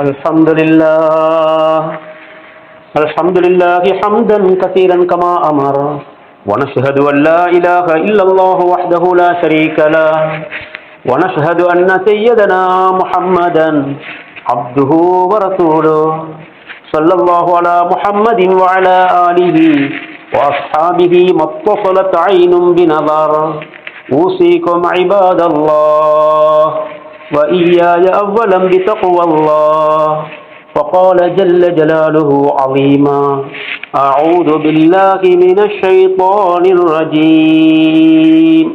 الحمد لله الحمد لله حمدا كثيرا كما أمر. ونشهد أن لا إله إلا الله وحده لا شريك له. ونشهد أن سيدنا محمدا عبده ورسوله. صلى الله على محمد وعلى آله وأصحابه ما اتصلت عين بنظر. أوصيكم عباد الله. وإياي أولا بتقوى الله. فقال جل جلاله عظيما أعوذ بالله من الشيطان الرجيم.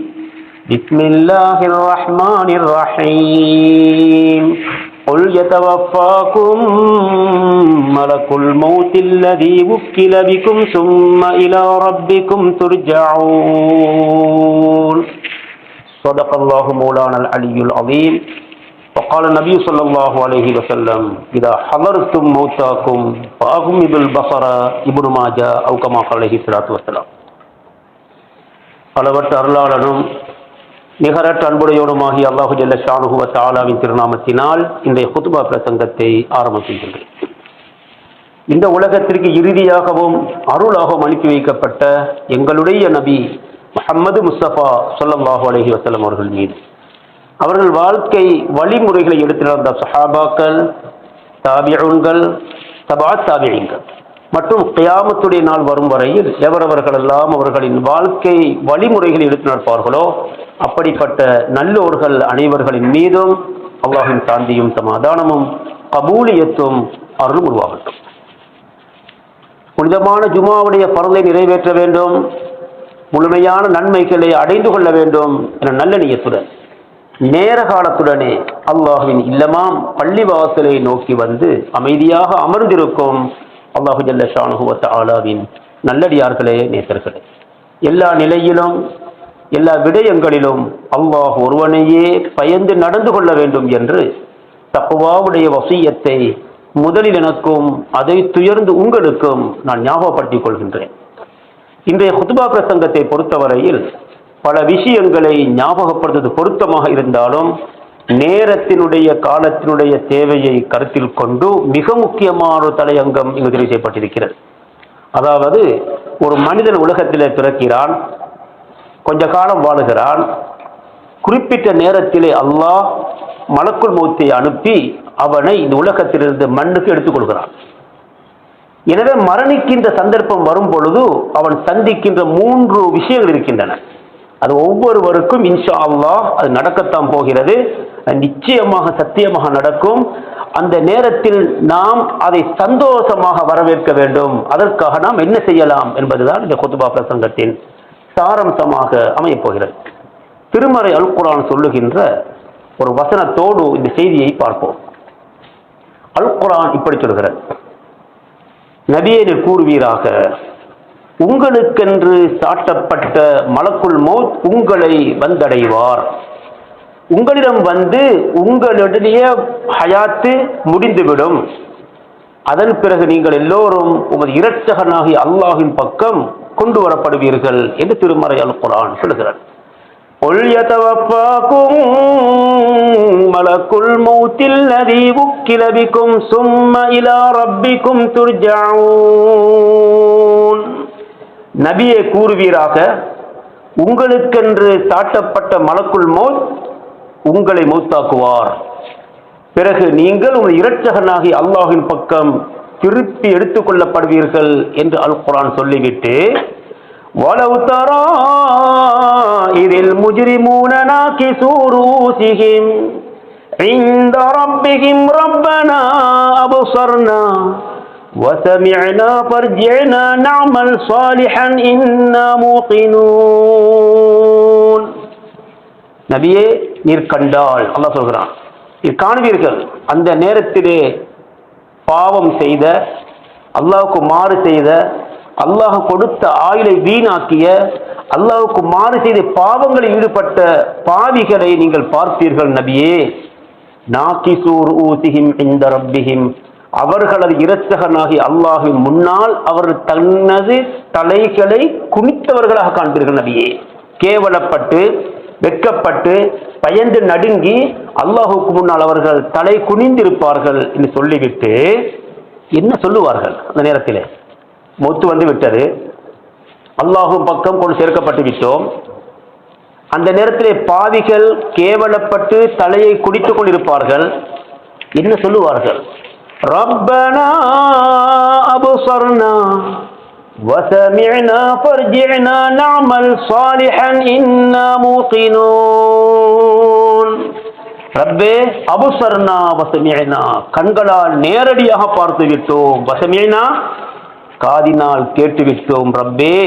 بسم الله الرحمن الرحيم. قل يتوفاكم ملك الموت الذي وكل بكم ثم إلى ربكم ترجعون. صدق الله مولانا العلي العظيم وقال النبي صلى الله عليه وسلم إذا حضرتم موتاكم فأغمضوا البصر ابن ماجه أو كما قال عليه الصلاة والسلام அளவற்ற அருளாளனும் நிகரற்ற அன்புடையோடுமாகி அல்லாஹு ஜல்ல ஷானுகுவ தாலாவின் திருநாமத்தினால் இன்றைய குத்துபா பிரசங்கத்தை ஆரம்பிக்கின்றேன் இந்த உலகத்திற்கு இறுதியாகவும் அருளாகவும் அனுப்பி வைக்கப்பட்ட எங்களுடைய நபி முஹம்மது முஸ்தபா சொல்லல்லாஹு அலஹி வசலம் அவர்கள் மீது. அவர்கள் வாழ்க்கை வழிமுறைகளை எடுத்து நடந்த சஹாபாக்கள் தாபியன்கள் தபா தாபியங்கள் மற்றும் கியாமத்துடைய நாள் வரும் வரையில் எவரவர்கள் எல்லாம் அவர்களின் வாழ்க்கை வழிமுறைகளை எடுத்து நடப்பார்களோ அப்படிப்பட்ட நல்லோர்கள் அனைவர்களின் மீதும் அல்லாஹின் சாந்தியும் சமாதானமும் கபூலியத்தும் அருளும் உருவாகட்டும் புனிதமான ஜுமாவுடைய பரலை நிறைவேற்ற வேண்டும். முழுமையான நன்மைகளை அடைந்து கொள்ள வேண்டும் என நல்ல நியத்துடன். நேர காலத்துடனே அல்லாஹுவின் இல்லமாம் பள்ளிவாசலை நோக்கி வந்து அமைதியாக அமர்ந்திருக்கும் அல்லாஹு ஜல்ல ஷானுகுவத் ஆலாவின் நல்லடியார்களே நேசர்களே. எல்லா நிலையிலும் எல்லா விடயங்களிலும் அல்லாஹ் ஒருவனையே பயந்து நடந்து கொள்ள வேண்டும் என்று தப்புவாவுடைய வசியத்தை முதலில் எனக்கும் அதை துயர்ந்து உங்களுக்கும் நான் ஞாபகப்படுத்திக் கொள்கின்றேன். இன்றைய குத்துபா பிரசங்கத்தை பொறுத்தவரையில் பல விஷயங்களை ஞாபகப்படுத்துவது பொருத்தமாக இருந்தாலும் நேரத்தினுடைய காலத்தினுடைய தேவையை கருத்தில் கொண்டு மிக முக்கியமான ஒரு தலையங்கம் இங்கு தெரிவு செய்யப்பட்டிருக்கிறது. அதாவது ஒரு மனிதன் உலகத்திலே பிறக்கிறான் கொஞ்ச காலம் வாழுகிறான் குறிப்பிட்ட நேரத்திலே அல்லாஹ் மலக்குள் மூத்தை அனுப்பி அவனை இந்த உலகத்திலிருந்து மண்ணுக்கு எடுத்துக்கொள்கிறான் எனவே மரணிக்கின்ற சந்தர்ப்பம் வரும் பொழுது அவன் சந்திக்கின்ற மூன்று விஷயங்கள் இருக்கின்றன. அது ஒவ்வொருவருக்கும் இன்ஷா அல்லாஹ் அது நடக்கத்தான் போகிறது. நிச்சயமாக சத்தியமாக நடக்கும். அந்த நேரத்தில் நாம் அதை சந்தோஷமாக வரவேற்க வேண்டும். அதற்காக நாம் என்ன செய்யலாம் என்பதுதான் இந்த குத்துபா பிரசங்கத்தின் சாரம்சமாக அமையப் போகிறது. திருமறை அல்குரான் சொல்லுகின்ற ஒரு வசனத்தோடு இந்த செய்தியை பார்ப்போம். அல்குரான் இப்படி சொல்கிறது. நபியே கூறுவீராக உங்களுக்கென்று சாட்டப்பட்ட மலக்குள் மௌத் உங்களை வந்தடைவார். உங்களிடம் வந்து உங்களுடைய ஹயாத்து முடிந்துவிடும். அதன் பிறகு நீங்கள் எல்லோரும் உமது இரட்சகனாகி அல்லாஹின் பக்கம் கொண்டு வரப்படுவீர்கள் என்று திருமறை அல் குரான் சொல்கிறார் ஒழியதவப்பாக்கும் மலக்குள் மூத்தில் நதி உக்கிலபிக்கும் சும்ம இலா ரப்பிக்கும் துர்ஜாவூன். நபியை கூறுவீராக உங்களுக்கென்று தாட்டப்பட்ட மலக்குள் மோத் உங்களை மூத்தாக்குவார். பிறகு நீங்கள் உங்கள் இரட்சகனாகி அல்லாஹின் பக்கம் திருப்பி எடுத்துக்கொள்ளப்படுவீர்கள் என்று அல் குரான் சொல்லிவிட்டு ولو ترى إذ المجرمون ناكسوا رؤوسهم عند ربهم ربنا أبصرنا وسمعنا فارجعنا نعمل صالحا إنا موقنون நபியே நீர் கண்டால் அல்லாஹ் சொல்கிறான் நீர் காணுவீர்கள் அந்த நேரத்திலே பாவம் செய்த அல்லாஹ்வுக்கு மாறு செய்த அல்லாஹ் கொடுத்த ஆயுளை வீணாக்கிய அல்லாஹுக்கு மாறு செய்த பாவங்களில் ஈடுபட்ட பாவிகளை நீங்கள் பார்த்தீர்கள் நபியே. நாக்கிசூர் ஊசிஹிம் இந்த ரப்பிஹிம். அவர்களது இரட்சகனாகி அல்லாஹின் முன்னால் அவர் தனது தலைகளை குனித்தவர்களாக காண்பீர்கள் நபியே. கேவலப்பட்டு வெட்கப்பட்டு பயந்து நடுங்கி அல்லாஹுக்கு முன்னால் அவர்கள் தலை குனிந்திருப்பார்கள் என்று சொல்லிவிட்டு என்ன சொல்லுவார்கள் அந்த நேரத்தில்? மொத்து வந்து விட்டது அல்லாஹும் பக்கம் கொண்டு சேர்க்கப்பட்டு விட்டோம் அந்த நேரத்திலே பாவிகள் கேவலப்பட்டு தலையை குடித்துக் கொண்டிருப்பார்கள் என்ன சொல்லுவார்கள் ரப்பனா அபுசர்னா وسمعنا فارجعنا نعمل صالحا إنا موقنون ரப்பே அபுசர்னா வசமியனா கண்களால் நேரடியாக பார்த்து விட்டோம் வசமியனா காதினால் கேட்டுவிட்டோம் ரப்பே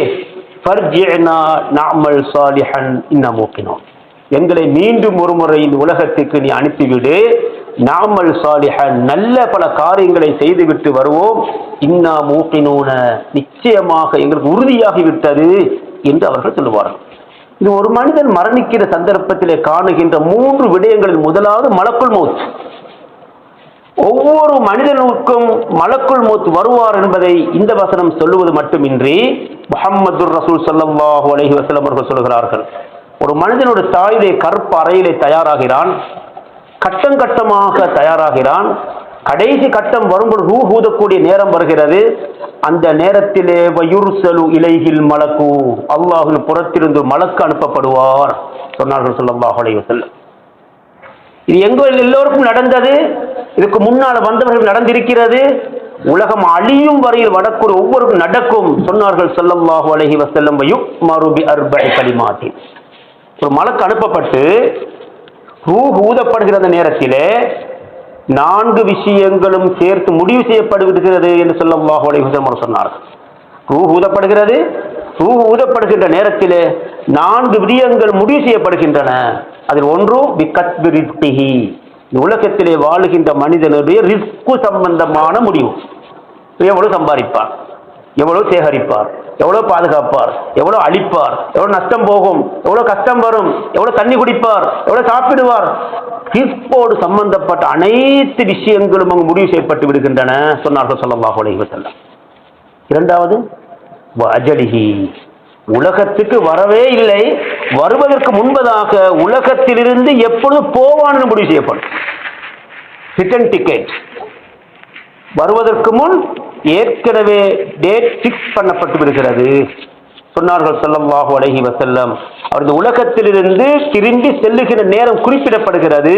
நாமல் சாலிஹன் இன்ன மூக்கினோம். எங்களை மீண்டும் ஒரு முறை இந்த உலகத்துக்கு நீ அனுப்பிவிடு. நாமல் சாலிஹன் நல்ல பல காரியங்களை செய்துவிட்டு வருவோம். இன்னா மூக்கினோன நிச்சயமாக எங்களுக்கு உறுதியாகிவிட்டது என்று அவர்கள் சொல்லுவார்கள். இது ஒரு மனிதன் மரணிக்கிற சந்தர்ப்பத்திலே காணுகின்ற மூன்று விடயங்களில் முதலாவது மலக்குள் மௌத். ஒவ்வொரு மனிதனுக்கும் மலக்குள் மூத் வருவார் என்பதை இந்த வசனம் சொல்லுவது மட்டுமின்றி முஹம்மது ரசூல் சல்லாஹூ அலஹி வசலம் அவர்கள் சொல்கிறார்கள். ஒரு மனிதனுடைய தாயுடைய கற்ப அறையிலே தயாராகிறான் கட்டம் கட்டமாக தயாராகிறான் கடைசி கட்டம் வரும்போது ரூ ஊதக்கூடிய நேரம் வருகிறது. அந்த நேரத்திலே வயுர்சலு இலைகில் மலக்கு அல்லாஹின் புறத்திலிருந்து மலக்கு அனுப்பப்படுவார் சொன்னார்கள் ஸல்லல்லாஹு அலைவசல்லம் இது எங்கள் எல்லோருக்கும் நடந்தது. இதுக்கு முன்னால் வந்தவர்கள் நடந்திருக்கிறது. உலகம் அழியும் வரையில் வடக்கூர் ஒவ்வொருக்கும் நடக்கும் சொன்னார்கள் ஸல்லல்லாஹு அலைஹி வசல்லம் யுக்மரு பி அர்பஇ கலிமாத்தின் ஒரு மலக்கு அனுப்பப்பட்டு ரூ ஊதப்படுகிற அந்த நேரத்திலே நான்கு விஷயங்களும் சேர்த்து முடிவு செய்யப்படுகிறது என்று ஸல்லல்லாஹு அலைஹி வசல்லம் சொன்னார்கள். ரூ ஊதப்படுகிறது ஊதப்படுகின்ற நேரத்திலே நான்கு விடயங்கள் முடிவு செய்யப்படுகின்றன. அதில் ஒன்று பிகத்பி ரிஸ்கிஹி உலகத்திலே வாழுகின்ற மனிதனுடைய ரிஸ்கு சம்பந்தமான முடிவு. எவ்வளவு சம்பாதிப்பார்? எவ்வளவு சேகரிப்பார்? எவ்வளவு பாதுகாப்பார்? எவ்வளவு அழிப்பார்? எவ்வளவு நஷ்டம் போகும்? எவ்வளவு கஷ்டம் வரும்? எவ்வளவு தண்ணி குடிப்பார்? எவ்வளவு சாப்பிடுவார்? ரிஸ்கோடு சம்பந்தப்பட்ட அனைத்து விஷயங்களும் அங்கு முடிவு செய்யப்பட்டு விடுகின்றன சொன்னார்கள் ஸல்லல்லாஹு அலைஹி இரண்டாவது அஜலிஹி உலகத்துக்கு வரவே இல்லை. வருவதற்கு முன்பதாக உலகத்திலிருந்து எப்பொழுது போவான்னு முடிவு செய்யப்படும். ரிட்டன் டிக்கெட் வருவதற்கு முன் ஏற்கனவே டேட் ஃபிக்ஸ் பண்ணப்பட்டு விடுகிறது. சொன்னார்கள் ஸல்லல்லாஹு அழகி வசல்லம் அவரது உலகத்திலிருந்து திரும்பி செல்லுகிற நேரம் குறிப்பிடப்படுகிறது.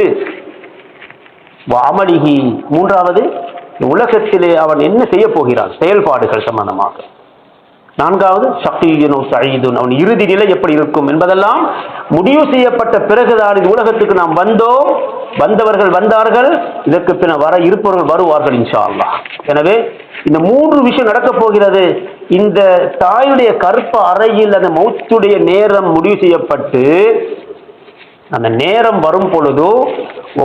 வாமலிஹி மூன்றாவது உலகத்திலே அவன் என்ன செய்ய போகிறான்? செயல்பாடுகள் சம்பந்தமாக. நான்காவது ஷகீதுனும் சயீதுன். அவன் இறுதி நிலை எப்படி இருக்கும் என்பதெல்லாம் முடிவு செய்யப்பட்ட பிறகுதான் இந்த உலகத்துக்கு நாம் வந்தோம். வந்தவர்கள் வந்தார்கள். இதற்கு பின்ன வர இருப்பவர்கள் வருவார்கள் இன்ஷா அல்லாஹ் எனவே இந்த மூன்று விஷயம் நடக்கப் போகிறது. இந்த தாயுடைய கற்ப அறையில் அந்த மௌத்துடைய நேரம் முடிவு செய்யப்பட்டு அந்த நேரம் வரும் பொழுது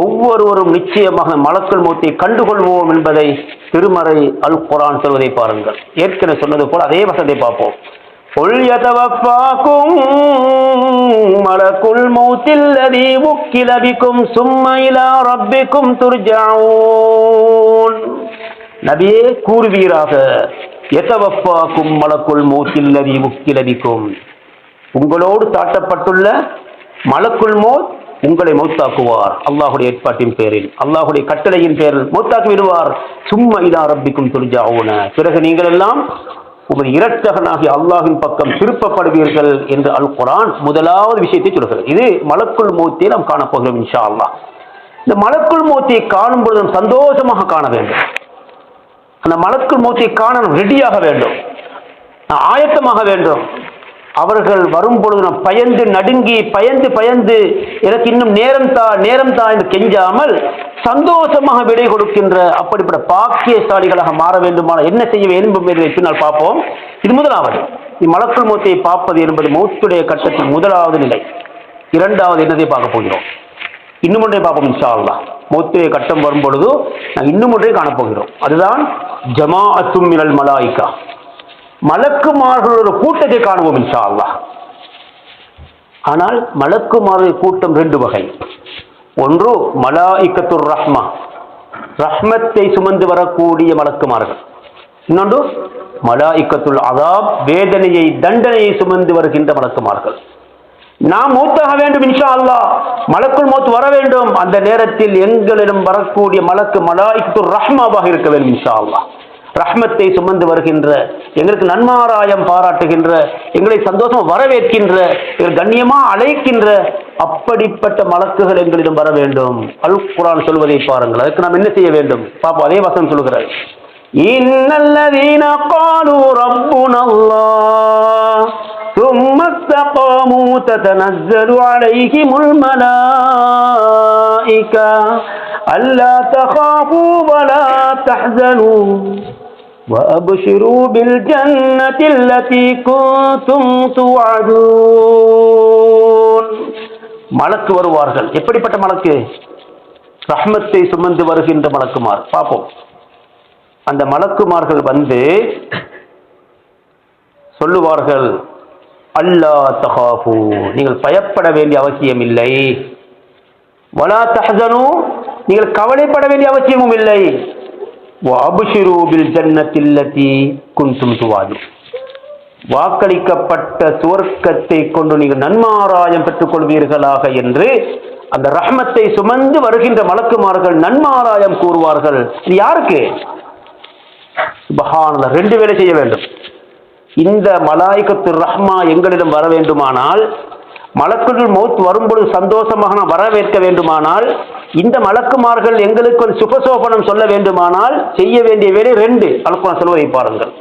ஒவ்வொருவரும் நிச்சயமாக மலக்கள் மூத்தை கண்டுகொள்வோம் என்பதை திருமறை அல் குரான் சொல்வதை பாருங்கள். ஏற்கனவே சொன்னது போல் அதே வசத்தை பார்ப்போம். மலக்குள் மௌத்தில்லதி முக்கிலபிக்கும் சும்மையிலா ரப்பிக்கும் துர்ஜாவூன். நபியே கூறுவீராக எதவப்பாக்கும் மலக்குள் மூத்தில்லதி முக்கிலபிக்கும் உங்களோடு தாட்டப்பட்டுள்ள மலக்குள் மோத் உங்களை மௌத்தாக்குவார். அல்லாஹுடைய ஏற்பாட்டின் பேரில். அல்லாஹுடைய கட்டளையின் பேரில் மௌத்தாக்கி விடுவார் சும்மா இதா ரப்பிக்கும் துரிஜாவுன. பிறகு நீங்கள் எல்லாம் உங்கள் இரட்டகனாகி அல்லாஹின் பக்கம் திருப்பப்படுவீர்கள் என்று அல் குரான் முதலாவது விஷயத்தை சொல்கிறது. இது மலக்குள் மூத்தியை நாம் காணப்போகிறோம் இன்ஷா அல்லா இந்த மலக்குள் மூத்தியை காணும் பொழுது நாம் சந்தோஷமாக காண வேண்டும். அந்த மலக்குள் மூத்தியை காண நாம் ரெடியாக வேண்டும். ஆயத்தமாக வேண்டும். அவர்கள் வரும் பொழுது நான் பயந்து நடுங்கி பயந்து பயந்து எனக்கு இன்னும் நேரம் தா நேரம் தா என்று கெஞ்சாமல் சந்தோஷமாக விடை கொடுக்கின்ற அப்படிப்பட்ட பாக்கியசாலிகளாக மாற வேண்டுமானால் என்ன செய்ய வேண்டும் என்பதை பின்னால் பார்ப்போம். இது முதலாவது. இம்மலக்குள் மூத்தையை பார்ப்பது என்பது மௌத்துடைய கட்டத்தின் முதலாவது நிலை. இரண்டாவது என்னதை பார்க்க போகிறோம்? இன்னும் ஒன்றை பார்ப்போம் இன்ஷா அல்லாஹ் மௌத்துடைய கட்டம் வரும் பொழுது நான் இன்னும் ஒன்றை காணப்போகிறோம் அதுதான் ஜமாஅத்தும் மினல் மலாயிகா மலக்குமார்களோட கூட்டத்தை காணுவோம் இன்ஷா ஆனால் மலக்குமார்கள் கூட்டம் ரெண்டு வகை. ஒன்று மலா மலாயிக்கத்துர் ரஹ்மா. ரஹ்மத்தை சுமந்து வரக்கூடிய மலக்குமார்கள். இன்னொன்று மலா இக்கத்துள் அதாப் வேதனையை தண்டனையை சுமந்து வருகின்ற மலக்குமார்கள். நாம் மூத்தாக வேண்டும் இன்ஷா அல்லா மலக்குள் மூத்து வர வேண்டும். அந்த நேரத்தில் எங்களிடம் வரக்கூடிய மலக்கு மலாய்க்கு ரஹ்மாவாக இருக்க வேண்டும் இன்ஷா அல்லா ரஹ்மத்தை சுமந்து வருகின்ற எங்களுக்கு நன்மாராயம் பாராட்டுகின்ற எங்களை சந்தோஷம் வரவேற்கின்ற எங்கள் கண்ணியமா அழைக்கின்ற அப்படிப்பட்ட மலக்குகள் எங்களிடம் வர வேண்டும் அல் குரான் சொல்வதை பாருங்கள் அதுக்கு நாம் என்ன செய்ய வேண்டும் பாப்போம் அதே வசனம் சொல்கிறார் إن الذين قالوا ربنا الله ثم استقاموا تتنزل عليهم الملائكة ألا تخافوا ولا تحزنوا وأبشروا بالجنة التي كنتم توعدون மலக்கு வருவார்கள் எப்படிப்பட்ட மலக்கு ரஹ்மத்தை சுமந்து வருகின்ற மலக்குமார் பார்ப்போம் அந்த மலக்குமார்கள் வந்து சொல்லுவார்கள் அல்லா தகாஃபு நீங்கள் பயப்பட வேண்டிய அவசியம் இல்லை வலா தஹனு நீங்கள் கவலைப்பட வேண்டிய அவசியமும் இல்லை அபுஷிரு பில் குந்தும் துவாது வாக்களிக்கப்பட்ட சுவர்க்கத்தை கொண்டு நீங்கள் நன்மாராயம் பெற்றுக் கொள்வீர்களாக என்று அந்த ரஹ்மத்தை சுமந்து வருகின்ற மலக்குமார்கள் நன்மாராயம் கூறுவார்கள். இது யாருக்கு? சுபஹானல்லாஹ் ரெண்டு வேலை செய்ய வேண்டும். இந்த மலாய்கத்து ரஹ்மா எங்களிடம் வர வேண்டுமானால் மலக்குள் மௌத் வரும்பொழுது சந்தோஷமாக நாம் வரவேற்க வேண்டுமானால் இந்த மலக்குமார்கள் எங்களுக்கு ஒரு சுபசோபனம் சொல்ல வேண்டுமானால் செய்ய வேண்டிய வேலை ரெண்டு அல்குரான் சொல்வதை பாருங்கள்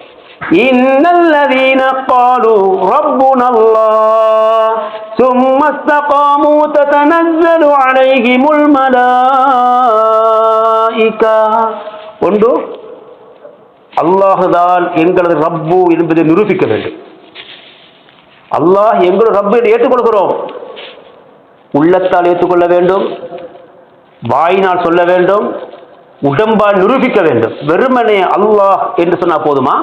இன்னல்லதீன قالوا ربنا الله ثم استقاموا تتنزل عليهم الملائكة ஒன்று அல்லாஹுதான் எங்களது ரப்பு என்பதை நிரூபிக்க வேண்டும் அல்லாஹ் எங்களும் ரப்பு என்று ஏற்றுக்கொள்கிறோம் உள்ளத்தால் ஏற்றுக்கொள்ள வேண்டும். வாயினால் சொல்ல வேண்டும். உடம்பால் நிரூபிக்க வேண்டும். வெறுமனே அல்லாஹ் என்று சொன்னா போதுமா?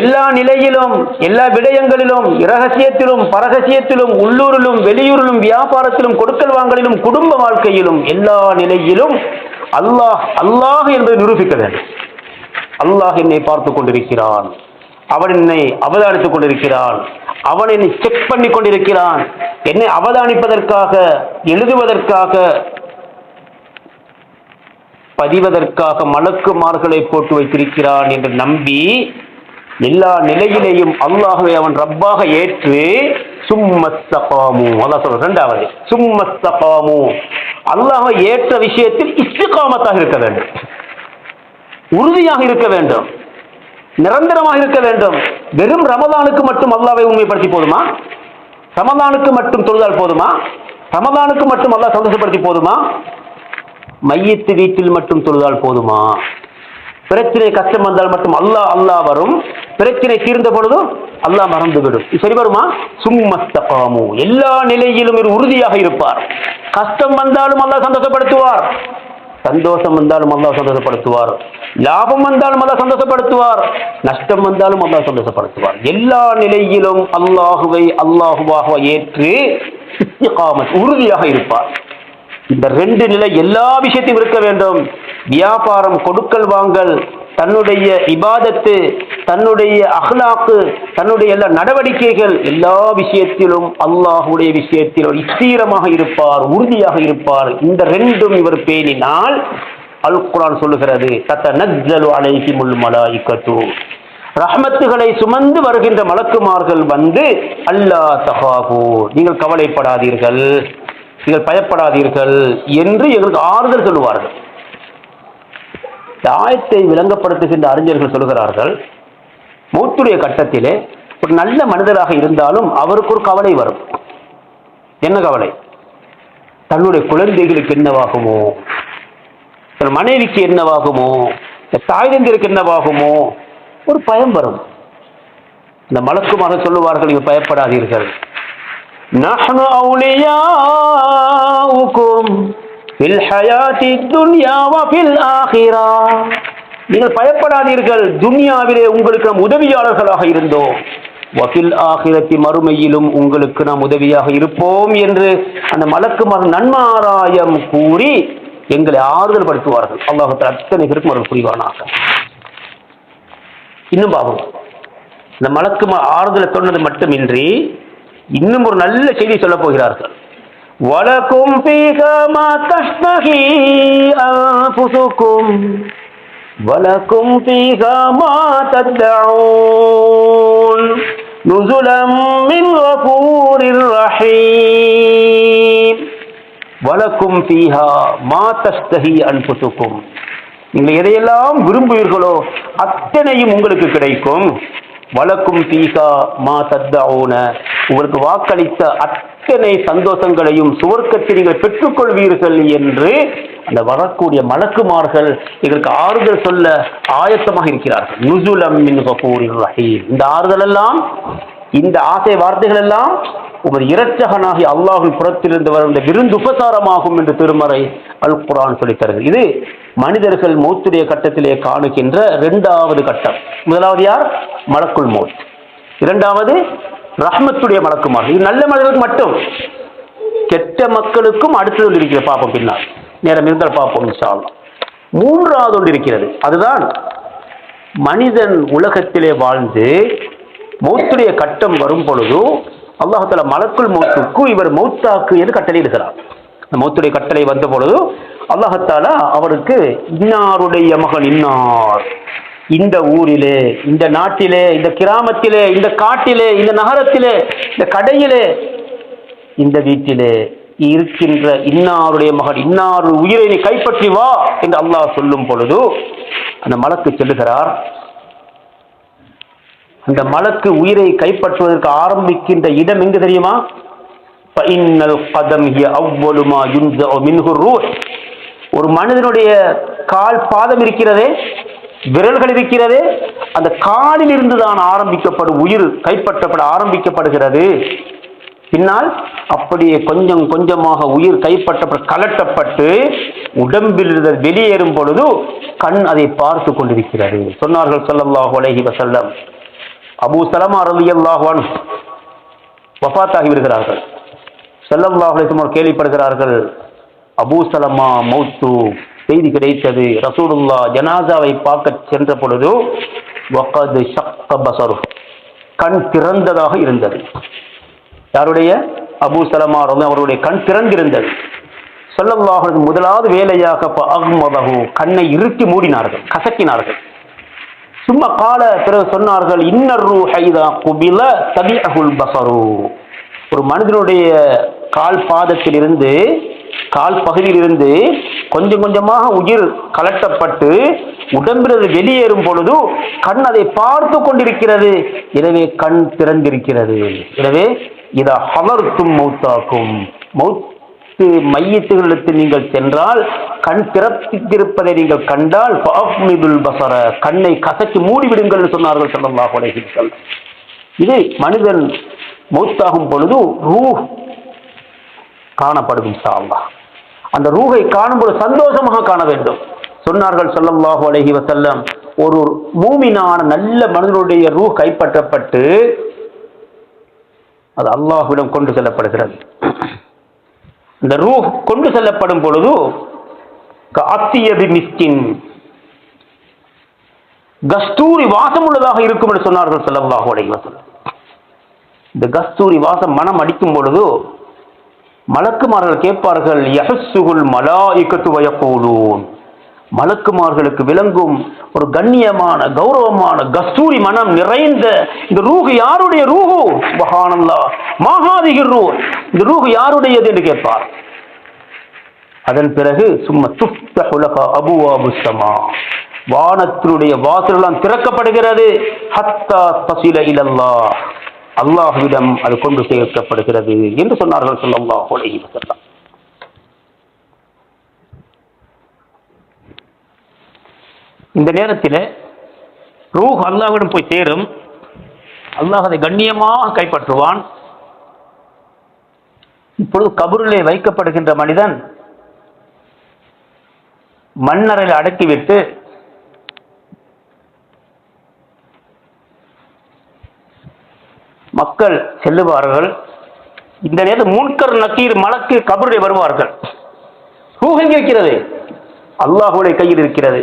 எல்லா நிலையிலும் எல்லா விடயங்களிலும் இரகசியத்திலும் பரகசியத்திலும் உள்ளூரிலும் வெளியூரிலும் வியாபாரத்திலும் கொடுக்கல் வாங்கலிலும் குடும்ப வாழ்க்கையிலும் எல்லா நிலையிலும் அல்லாஹ் அல்லாஹ் என்பதை நிரூபிக்க வேண்டும். அல்லாஹ் என்னை பார்த்து கொண்டிருக்கிறான். அவன் என்னை அவதானித்துக் கொண்டிருக்கிறான். அவன் என்னை செக் பண்ணி கொண்டிருக்கிறான். என்னை அவதானிப்பதற்காக எழுதுவதற்காக பதிவதற்காக மலக்குமார்களை போட்டு வைத்திருக்கிறான் என்று நம்பி எல்லா நிலையிலேயும் அல்லாகவே அவன் ரப்பாக ஏற்று சும்மஸ்தகாமு அல்லாஹ் சொல்ற ரெண்டாவது சும்மஸ்தகாமு அல்லாஹை ஏற்ற விஷயத்தில் இஸ்திகாமத்தாக இருக்க வேண்டும். உறுதியாக இருக்க வேண்டும். நிரந்தரமாக இருக்க வேண்டும். வெறும் ரமதானுக்கு மட்டும் அல்லாவை உண்மைப்படுத்தி போதுமா? ரமதானுக்கு மட்டும் தொழுதால் போதுமா? ரமதானுக்கு மட்டும் அல்லாஹ் சந்தோஷப்படுத்தி போதுமா? மையத்து வீட்டில் மட்டும் தொழுதால் போதுமா? பிரச்சனை கஷ்டம் வந்தால் மட்டும் அல்லாஹ் அல்லாஹ் வரும். பிரச்சனை தீர்ந்த பொழுதும் அல்லாஹ் மறந்துவிடும். இது சரி வருமா? சும்மஸ்தபாமு எல்லா நிலையிலும் ஒரு உறுதியாக இருப்பார். கஷ்டம் வந்தாலும் அல்லாஹ் சந்தோஷப்படுத்துவார். சந்தோஷம் வந்தாலும் அல்லா சந்தோஷப்படுத்துவார். லாபம் வந்தாலும் அல்லா சந்தோஷப்படுத்துவார். நஷ்டம் வந்தாலும் அல்லா சந்தோஷப்படுத்துவார். எல்லா நிலையிலும் அல்லாஹுவை அல்லாஹுவாக ஏற்று உறுதியாக இருப்பார். இந்த ரெண்டு நிலை எல்லா விஷயத்தையும் இருக்க வேண்டும். வியாபாரம் கொடுக்கல் வாங்கல் தன்னுடைய இபாதத்து தன்னுடைய அஹ்லாக்கு தன்னுடைய எல்லா நடவடிக்கைகள் எல்லா விஷயத்திலும் அல்லாஹுடைய விஷயத்தில் ஒரு ஸ்தீரமாக இருப்பார் உறுதியாக இருப்பார். இந்த ரெண்டும் இவர் பேணினால் அல் குரான் சொல்லுகிறது தத்த நஜ்ஜலு அலைஹிமுல் மலாயிக்கத்து. ரஹமத்துகளை சுமந்து வருகின்ற மலக்குமார்கள் வந்து அல்லா தகாகு நீங்கள் கவலைப்படாதீர்கள் நீங்கள் பயப்படாதீர்கள் என்று எங்களுக்கு ஆறுதல் சொல்லுவார்கள். தாயத்தை விளங்கப்படுத்துகின்ற அறிஞர்கள் சொல்கிறார்கள் மூத்துடைய கட்டத்திலே ஒரு நல்ல மனிதராக இருந்தாலும் அவருக்கு ஒரு கவலை வரும். என்ன கவலை? தன்னுடைய குழந்தைகளுக்கு என்னவாகுமோ? தன் மனைவிக்கு என்னவாகுமோ? தாய்ந்தருக்கு என்னவாகுமோ? ஒரு பயம் வரும். இந்த மலக்குமாக சொல்லுவார்கள் நீங்கள் பயப்படாதீர்கள். நஹ்னு அவுலியாவுக்கும் பில் ஹயாத்தி துன்யாவா பில் ஆகிரா நீங்கள் பயப்படாதீர்கள். துன்யாவிலே உங்களுக்கு நாம் உதவியாளர்களாக இருந்தோம். வகில் ஆகிரத்தி மறுமையிலும் உங்களுக்கு நாம் உதவியாக இருப்போம் என்று அந்த மலக்கு மலக்குமார் நன்மாராயம் கூறி எங்களை ஆறுதல் படுத்துவார்கள். அல்லாஹத்தில் அத்தனை பேருக்கும் அவர்கள் புரிவானாக. இன்னும் பாவம். இந்த மலக்குமார் ஆறுதலை சொன்னது மட்டுமின்றி இன்னும் ஒரு நல்ல செய்தி சொல்லப் போகிறார்கள். வலக்கும் فيها ما تشتهي أنفسكم ولكم فيها ما تدعون نزلا من غفور رحيم வலக்கும் ஃபீஹா மா தஸ்தஹி அன்புசுக்கும் நீங்கள் எதையெல்லாம் விரும்புவீர்களோ அத்தனையும் உங்களுக்கு கிடைக்கும் வலக்கும் ஃபீஹா மா தத்தவுன உங்களுக்கு வாக்களித்த அத்தனை சந்தோஷங்களையும் சுவர்க்கத்தை நீங்கள் பெற்றுக்கொள்வீர்கள் என்று அந்த வரக்கூடிய மலக்குமார்கள் எங்களுக்கு ஆறுதல் சொல்ல ஆயத்தமாக இருக்கிறார்கள். நுசுலம் இந்த ஆறுதல் எல்லாம் இந்த ஆசை வார்த்தைகள் எல்லாம் உமது இரட்சகனாகி அல்லாஹின் புறத்திலிருந்து வரும் விருந்து உபசாரமாகும் என்று திருமறை அல் குரான் சொல்லித்தருகிறது இது மனிதர்கள் மௌத்துடைய கட்டத்திலே காணுகின்ற இரண்டாவது கட்டம். முதலாவது யார்? மலக்குள் மௌத். இரண்டாவது ரஹ்மத்துடைய மலக்குமார். இது நல்ல மனிதர்களுக்கு மட்டும். கெட்ட மக்களுக்கும் அடுத்தது ஒன்று இருக்கிறது பார்ப்போம் பின்னால். நேரம் இருந்தால் பார்ப்போம் இன்ஷா மூன்றாவது ஒன்று இருக்கிறது. அதுதான் மனிதன் உலகத்திலே வாழ்ந்து மௌத்துடைய கட்டம் வரும் பொழுது அல்லாஹால மலக்குள் மௌத்துக்கு இவர் மௌத்தாக்கு என்று கட்டளையிடுகிறார் அந்த மௌத்துடைய கட்டளை வந்த பொழுது அல்லாஹத்தாலா அவருக்கு இன்னாருடைய மகன் இன்னார். இந்த ஊரிலே இந்த நாட்டிலே இந்த கிராமத்திலே இந்த காட்டிலே இந்த நகரத்திலே இந்த கடையிலே இந்த வீட்டிலே இருக்கின்ற இன்னாருடைய மகன் இன்னாரு உயிரை நீ கைப்பற்றி வா என்று அல்லாஹ் சொல்லும் பொழுது அந்த மலக்கு செல்லுகிறார் அந்த மலக்கு உயிரை கைப்பற்றுவதற்கு ஆரம்பிக்கின்ற இடம் எங்கு தெரியுமா? ஒரு மனிதனுடைய கால் பாதம் இருக்கிறதே விரல்கள் இருக்கிறது. அந்த காலில் இருந்து தான் ஆரம்பிக்கப்படும் உயிர் கைப்பற்றப்பட ஆரம்பிக்கப்படுகிறது. பின்னால் அப்படியே கொஞ்சம் கொஞ்சமாக உயிர் கைப்பற்றப்பட்டு கலட்டப்பட்டு உடம்பில் இருந்த வெளியேறும் பொழுது கண் அதை பார்த்து கொண்டிருக்கிறது. சொன்னார்கள் சொல்லல்லாஹு அலஹி வசல்லம் அபு சலமா ரலியல்லாஹு அன்ஹு வஃபாத்தாகி விடுகிறார்கள். ஸல்லல்லாஹு கேள்விப்படுகிறார்கள். அபூ சலமா மௌத்து செய்தி கிடைத்தது. ரசூலுல்லா ஜனாசாவை பார்க்க சென்ற பொழுது வக்கது சக்க பசரு. கண் திறந்ததாக இருந்தது. யாருடைய? அபூ சலமா அவருடைய கண் திறந்திருந்தது. ஸல்லல்லாஹு முதலாவது வேலையாக அஹ்மதஹு கண்ணை இறுக்கி மூடினார்கள் கசக்கினார்கள். சும்மா கால பிறகு சொன்னார்கள் இன்னர் ரூஹைதா குபில தபிஅஹுல் பசரு. ஒரு மனிதனுடைய கால் பாதத்திலிருந்து கால் பகுதியிலிருந்து கொஞ்சம் கொஞ்சமாக உயிர் கலட்டப்பட்டு உடம்பிலிருந்து வெளியேறும் பொழுது கண் அதை பார்த்து கொண்டிருக்கிறது. எனவே கண் திறந்திருக்கிறது. எனவே இதை ஹலர்த்தும் மௌத்தாக்கும். மௌத்து மையத்துகளுக்கு நீங்கள் சென்றால் கண் திறப்பித்திருப்பதை நீங்கள் கண்டால் பசர கண்ணை கசக்கி மூடிவிடுங்கள் சொன்னார்கள் ஸல்லல்லாஹு அலைஹி இது மனிதன் மௌத்தாகும் பொழுது ரூ காணப்படும் சாவா அந்த அந்த காணும் காணும்போது சந்தோஷமாக காண வேண்டும். சொன்னார்கள் ஸல்லல்லாஹு அலைஹி வசல்லம் ஒரு மூமினான நல்ல மனிதனுடைய ரூ கைப்பற்றப்பட்டு அது அல்லாஹுவிடம் கொண்டு செல்லப்படுகிறது. இந்த ரூ கொண்டு செல்லப்படும் பொழுது அத்தியது மிஸ்கின் கஸ்தூரி வாசம் உள்ளதாக இருக்கும் என்று சொன்னார்கள் ஸல்லல்லாஹு அலைஹி வஸல்லம். இந்த கஸ்தூரி வாசம் மனம் அடிக்கும் பொழுது மலக்குமார்கள் கேட்பார்கள் யஹஸ்ஸுகுல் மலாயிகத்து வயக்கூலூன் மலக்குமார்களுக்கு விளங்கும் ஒரு கண்ணியமான கௌரவமான கஸ்தூரி மனம் நிறைந்த இந்த ரூஹு யாருடைய ரூஹு? மகானந்தா மகாதிகர் ரூ. இந்த ரூஹு யாருடையது என்று கேட்பார். அதன் பிறகு சும்மா துப்தஹுலக அபுவா சமா வானத்தினுடைய வாசலெல்லாம் திறக்கப்படுகிறது. ஹத்தா தசில இலல்லா அல்லாஹுவிடம் அது கொண்டு சேர்க்கப்படுகிறது என்று சொன்னார்கள் ஸல்லல்லாஹு அலைஹி வஸல்லம். இந்த நேரத்தில் ரூஹ் அல்லாஹ்விடம் போய் சேரும். அல்லாஹ் அதை கண்ணியமாக கைப்பற்றுவான். இப்பொழுது கபருளே வைக்கப்படுகின்ற மனிதன் மண்ணறையில் அடக்கிவிட்டு மக்கள் செல்லுவார்கள். இந்த நேரத்தில் முன்கர் நக்கீர் மலக்கு கபருடைய வருவார்கள். ரூஹ் இருக்கிறது? அல்லாஹுடைய கையில் இருக்கிறது.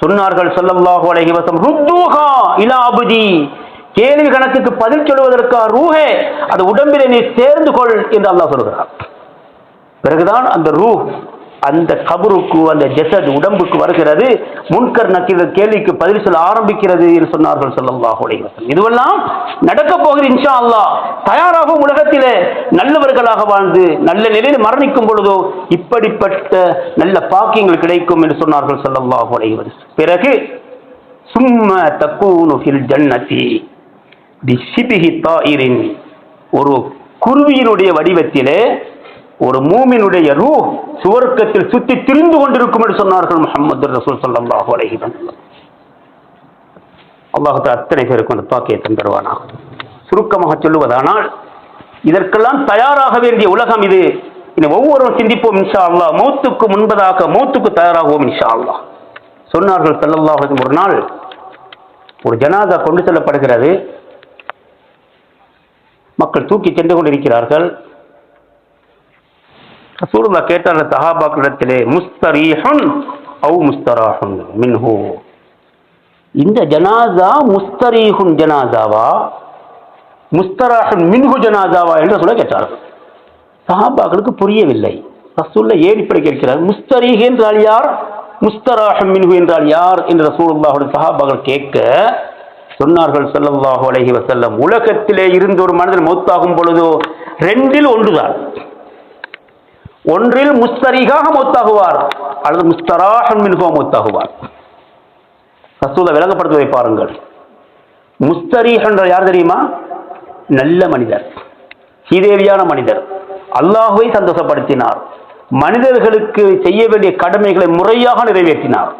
சொன்னார்கள் ஸல்லல்லாஹு அலைஹி வசம் ருத்தூஹா இலா அபுதி. கேள்வி கணக்குக்கு பதில் சொல்வதற்காக ரூஹே? அது உடம்பிலே நீ சேர்ந்து கொள் என்று அல்லாஹ் சொல்கிறார் பிறகுதான் அந்த ரூ அந்த கபருக்கு அந்த ஜெசத் உடம்புக்கு வருகிறது. முன்கர் நக்கிற கேள்விக்கு பதில் சொல்ல ஆரம்பிக்கிறது என்று சொன்னார்கள் சொல்லல்லாஹ் உடையவர்கள் இதுவெல்லாம் நடக்க போகிறது இன்ஷா அல்லாஹ் தயாராகும் உலகத்திலே நல்லவர்களாக வாழ்ந்து நல்ல நிலையில் மரணிக்கும் பொழுதோ இப்படிப்பட்ட நல்ல பாக்கியங்கள் கிடைக்கும் என்று சொன்னார்கள் சொல்லல்லாஹ் அலைஹி பிறகு சும்ம தக்கூனு ஃபில் ஜன்னதி பிஷிபிஹி தாயிரின். ஒரு குருவியினுடைய வடிவத்திலே ஒரு மூமினுடைய ரூ சுவர்க்கத்தில் சுத்தி திரிந்து கொண்டிருக்கும் என்று சொன்னார்கள் முகமது ரசூல் ஸல்லல்லாஹு அலைஹி வஸல்லம். அத்தனை பேருக்கு அந்த பாக்கியத்தை தருவானா சுருக்கமாக சொல்லுவதானால் இதற்கெல்லாம் தயாராக வேண்டிய உலகம் இது. இனி ஒவ்வொருவரும் சிந்திப்போம் இன்ஷா அல்லா மௌத்துக்கு முன்பதாக மௌத்துக்கு தயாராகுவோம் இன்ஷா அல்லா சொன்னார்கள் ஸல்லல்லாஹு ஒரு நாள் ஒரு ஜனாதா கொண்டு செல்லப்படுகிறது. மக்கள் தூக்கி சென்று கொண்டிருக்கிறார்கள். ரசூலுல்லா கேட்டார் சஹாபாக்களிடத்திலே முஸ்தரீஹுன் அவு முஸ்தராஹுன் மின்ஹு. இந்த ஜனாசா முஸ்தரீஹுன் ஜனாசாவா? முஸ்தராஹுன் மின்ஹு ஜனாசாவா என்று சொல்ல கேட்டார். சஹாபாக்களுக்கு புரியவில்லை. ரசூல்ல ஏன் இப்படி கேட்கிறார்? முஸ்தரீஹ் என்றால் யார்? முஸ்தராஹம் மின்ஹு என்றால் யார்? என்று ரசூலுல்லாஹுடைய சஹாபாக்கள் கேட்க சொன்னார்கள் ஸல்லல்லாஹு அலஹி வசல்லம் உலகத்திலே இருந்து ஒரு மனிதன் மௌத்தாகும் பொழுதோ ரெண்டில் ஒன்றுதான். ஒன்றில் முஸ்தரிகாக மொத்தாகுவார் அல்லது முஸ்தராஹன் மின்ஹோ மொத்தாகுவார். ரசூலை விளங்கப்படுத்துவதை பாருங்கள். முஸ்தரீஹ் என்ற யார் தெரியுமா? நல்ல மனிதர் சீதேவியான மனிதர். அல்லாஹுவை சந்தோஷப்படுத்தினார். மனிதர்களுக்கு செய்ய வேண்டிய கடமைகளை முறையாக நிறைவேற்றினார்.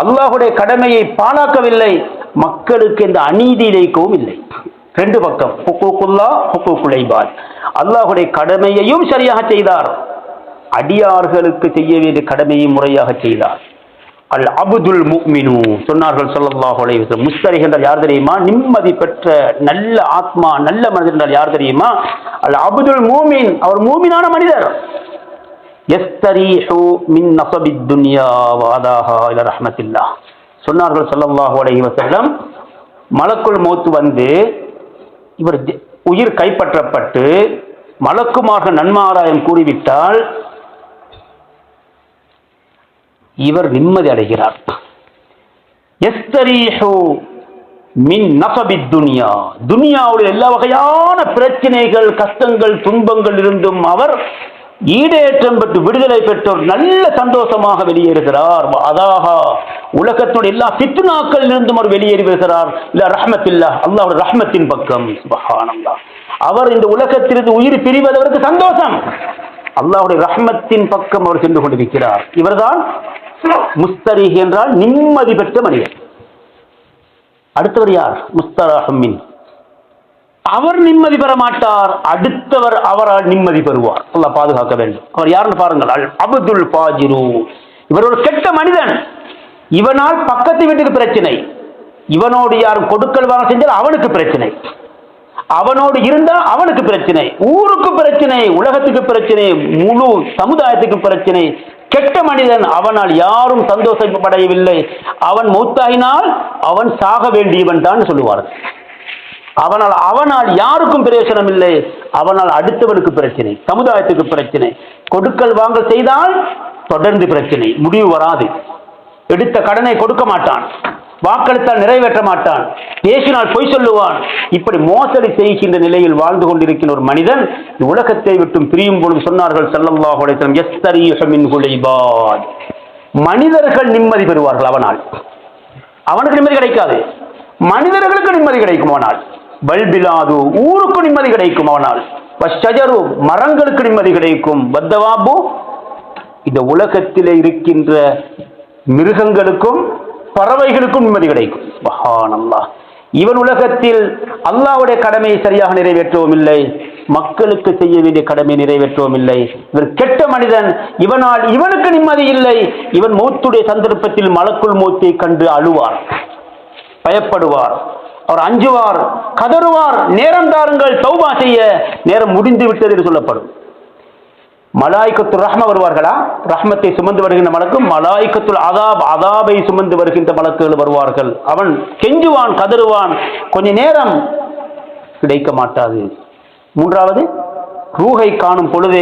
அல்லாஹுடைய கடமையை பாழாக்கவில்லை. மக்களுக்கு இந்த அநீதி இழைக்கவும் இல்லை. ரெண்டு பக்கம் ஹுக்கூக்குல்லா ஹுக்கூக்குலைபால் அல்லாஹுடைய கடமையையும் சரியாக செய்தார். அடியார்களுக்கு செய்ய வேண்டிய கடமையை முறையாக செய்தார். அல் அபுதுல் முக்மினு சொன்னார்கள் சொல்லல்லாஹ் அலைஹி முஸ்தரிக் என்றால் யார் தெரியுமா? நிம்மதி பெற்ற நல்ல ஆத்மா நல்ல மனிதர் என்றால் யார் தெரியுமா? அல் அபுதுல் மூமின். அவர் மூமினான மனிதர். யஸ்தரீஹு மின் நஸபித் துன்யா வாதாஹா இல ரஹ்மத்தில்லாஹ் சொன்னார்கள் சொல்லல்லாஹ் அலைஹி வசல்லம் மலக்குள் மூத்து வந்து இவர் உயிர் கைப்பற்றப்பட்டு மலக்குமாக நன்மாராயம் கூறிவிட்டால் இவர் நிம்மதி அடைகிறார். எஸ்தரீஹோ மின் நசபித் துனியா. துனியாவுடைய எல்லா வகையான பிரச்சனைகள் கஷ்டங்கள் துன்பங்கள் இருந்தும் அவர் ஈடேற்றம் பெற்று விடுதலை பெற்றோர் நல்ல சந்தோஷமாக வெளியேறுகிறார். அதாக உலகத்தோட எல்லா சித்துனாக்கள் இருந்தும் அவர் வெளியேறி வருகிறார். இல்ல ரஹமத்தில்லா அல்லாவோட ரஹமத்தின் பக்கம். சுபஹானல்லாஹ். அவர் இந்த உலகத்திலிருந்து உயிர் பிரிவது அவருக்கு சந்தோஷம். அல்லாவுடைய ரஹ்மத்தின் பக்கம் அவர் சென்று கொண்டிருக்கிறார். இவர்தான் முஸ்தரிஹ் என்றால் நிம்மதி பெற்ற மனிதர். அடுத்தவர் யார்? முஸ்தராஹமின் அவர் நிம்மதி பெற மாட்டார். அடுத்தவர் அவரால் நிம்மதி பெறுவார். அல்லாஹ் பாதுகாக்க வேண்டும். அவர் யாருன்னு பாருங்கள். அப்துல் பாஜிரு. இவர் ஒரு கெட்ட மனிதன். இவனால் பக்கத்து வீட்டுக்கு பிரச்சனை. இவனோடு யாரும் கொடுக்கல் வாங்க செஞ்சால் அவனுக்கு பிரச்சனை. அவனோடு இருந்தா அவனுக்கு பிரச்சனை ஊருக்கு பிரச்சனை உலகத்துக்கு பிரச்சனை முழு சமுதாயத்துக்கு பிரச்சனை. கெட்ட மனிதன் அவனால் யாரும் சந்தோஷப்படையவில்லை அவன் மூத்தாயினால் அவன் சாக வேண்டியவன் தான் சொல்லுவார்கள் அவனால் அவனால் யாருக்கும் பிரயோசனம் இல்லை அவனால் அடுத்தவனுக்கு பிரச்சனை சமுதாயத்துக்கு பிரச்சனை. கொடுக்கல் வாங்கல் செய்தால் தொடர்ந்து பிரச்சனை முடிவு வராது. எடுத்த கடனை கொடுக்க மாட்டான். வாக்களித்தால் நிறைவேற்ற மாட்டான். பேசினால் பொய் சொல்லுவான். இப்படி மோசடி செய்கின்ற நிலையில் வாழ்ந்து கொண்டிருக்கிற ஒரு மனிதன் உலகத்தை விட்டும் பிரியும் பொழுது சொன்னார்கள் ஸல்லல்லாஹு அலைஹி வஸல்லம் யஸ்தரீஹு மனிதர்கள் நிம்மதி பெறுவார்கள் அவனால். அவனுக்கு நிம்மதி கிடைக்காது. மனிதர்களுக்கு நிம்மதி கிடைக்கும் அவனால். பல்பிலாது ஊருக்கு நிம்மதி கிடைக்கும் அவனால். வஷஜரு மரங்களுக்கு நிம்மதி கிடைக்கும். பத்தவாபு இந்த உலகத்திலே இருக்கின்ற மிருகங்களுக்கும் பறவைகளுக்கும் நிம்மதி கிடைக்கும். சுப்ஹானல்லாஹ். இவன் உலகத்தில் அல்லாஹ்வுடைய கடமையை சரியாக நிறைவேற்றவும் இல்லை. மக்களுக்கு செய்ய வேண்டிய கடமையை நிறைவேற்றவும் இல்லை. இவர் கெட்ட மனிதன். இவனால் இவனுக்கு நிம்மதி இல்லை. இவன் மூத்துடைய சந்தர்ப்பத்தில் மலக்குள் மூத்தை கண்டு அழுவார். பயப்படுவார். அவர் அஞ்சுவார். கதறுவார். நேரம் தாருங்கள். தௌபா செய்ய. நேரம் முடிந்து விட்டது என்று சொல்லப்படும். மலாய்க்கத்துல் ரஹ்ம வருவார்களா? ரஹ்மத்தை சுமந்து வருகின்ற மலக்கும் மலாய்க்கத்துல் அதாப் அதாபை சுமந்து வருகின்ற மலக்குகள் வருவார்கள். அவன் கெஞ்சுவான் கதறுவான். கொஞ்ச நேரம் கிடைக்க மாட்டாது. மூன்றாவது ரூகை காணும் பொழுது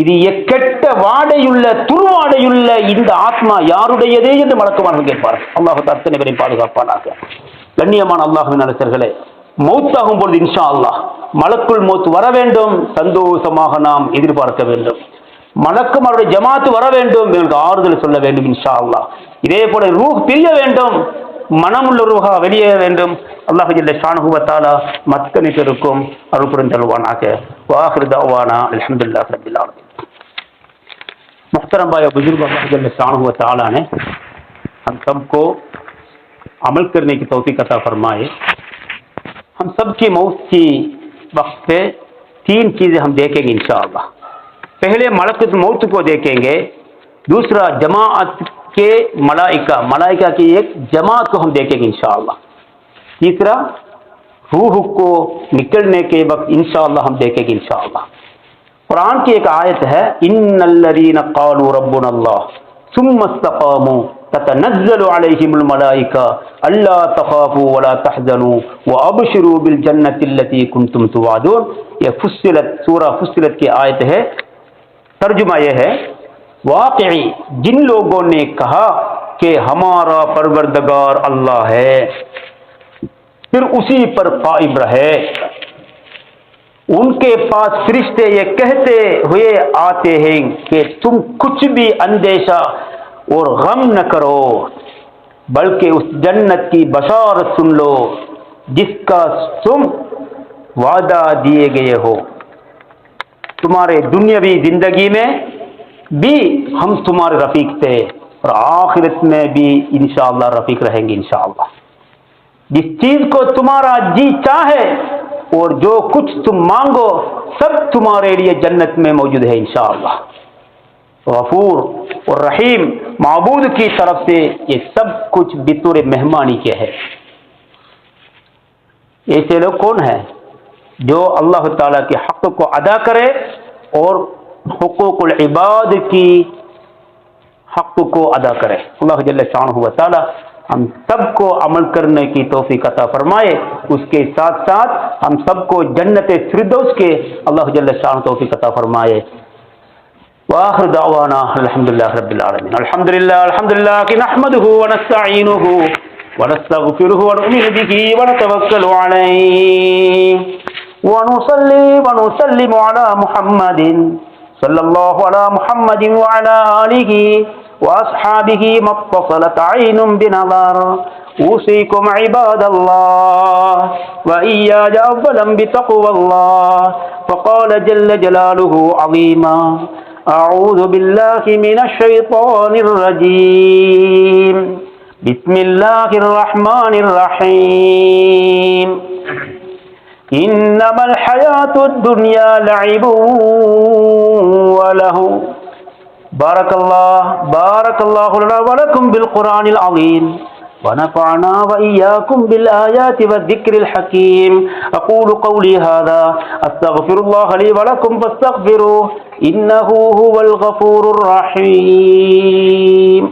இது எக்கெட்ட வாடையுள்ள துருவாடையுள்ள இந்த ஆத்மா யாருடையதே என்று மலக்குமார்கள் கேட்பார் அல்லாஹு அத்தனை பேரையும் பாதுகாப்பானாக. கண்ணியமான அல்லாஹுவின் அரசர்களே மௌத்தாகும் பொழுது இன்ஷா அல்லாஹ் மலக்குள் மௌத் வர வேண்டும் சந்தோஷமாக நாம் எதிர்பார்க்க வேண்டும் மலக்கும் அவருடைய ஜமாத்து வர வேண்டும் எங்களுக்கு ஆறுதல் சொல்ல வேண்டும் இன்ஷா அல்லாஹ் இதே போல ரூஹ் பிரிய வேண்டும் மனமுள்ள ரூஹா வெளியே வேண்டும் அல்லாஹ் ஜல்ல ஷானுகுவத்தாலா மத்தனை பேருக்கும் அருள் புரிந்தல்வானாக வாஹிர் தவானா அல்ஹம்துலில்லாஹ் ரப்பில் ஆலமீன் मुहतरम भाई बुजुर्ग अल्लाह जल्ल शानहु व तआला ने हम सबको अमल करने की तौफीक अता फरमाए ہم سب کی موت کی وقت پہ تین چیزیں ہم دیکھیں گے انشاءاللہ۔ پہلے ملکت موت کو دیکھیں گے، دوسرا جماعت کے ملائکہ ملائکہ کی ایک جماعت کو ہم دیکھیں گے انشاءاللہ۔ تیسرا، روح کو نکلنے کے وقت انشاءاللہ ہم دیکھیں گے انشاءاللہ۔ قرآن کی ایک آیت ہے، ان الَّذِينَ قَالُوا رَبُّنَ اللہ ثم استقاموا. تتنزل عليهم الملائكة. ألا تخافوا ولا تحزنوا وأبشروا بالجنة التي كنتم توعدون. یہ فصلت فصلت کی آیت ہے. ترجمہ یہ ہے، واقعی جن لوگوں نے کہا کہ ہمارا پروردگار اللہ ہے، پھر اسی پر قائم رہے۔ ان کے پاس فرشتے یہ کہتے ہوئے آتے ہیں کہ تم کچھ بھی اندیشہ اور غم نہ کرو، بلکہ اس جنت کی بشار سن لو، جس کا تم وعدہ دیے گئے ہو۔ تمہارے دنیاوی زندگی میں بھی ہم تمہارے رفیق تھے اور آخرت میں بھی انشاءاللہ رفیق رہیں گے انشاءاللہ۔ جس چیز کو تمہارا جی چاہے اور جو کچھ تم مانگو سب تمہارے لیے جنت میں موجود ہے انشاءاللہ۔ غفور اور رحیم معبود کی طرف سے یہ سب کچھ بطور مہمانی کے ہے۔ ایسے لوگ کون ہیں جو اللہ تعالیٰ کے حق کو ادا کرے اور حقوق العباد کی حق کو ادا کرے۔ اللہ جل شان ہوا تعالیٰ ہم سب کو عمل کرنے کی توفیق عطا فرمائے۔ اس کے ساتھ ساتھ ہم سب کو جنت فردوس کے اللہ جل شاہ توفیق عطا فرمائے۔ واخر دعوانا الحمدللہ رب العالمین۔ الحمدللہ للہ الحمد للہ کہ نحمده ونستعینه ونستغفره ونؤمن به ونتوکل علیه ونصلي ونسلم على محمد صلى الله على محمد وعلى آله وأصحابه ما اتصلت عين بنظر. أوصيكم عباد الله وإياي أولا بتقوى الله. فقال جل جلاله عظيما أعوذ بالله من الشيطان الرجيم. بسم الله الرحمن الرحيم. إنما الحياة الدنيا لعب وله بارك الله بارك الله لنا ولكم بالقرآن العظيم. ونفعنا وإياكم بالآيات والذكر الحكيم. أقول قولي هذا أستغفر الله لي ولكم فاستغفروه إنه هو الغفور الرحيم.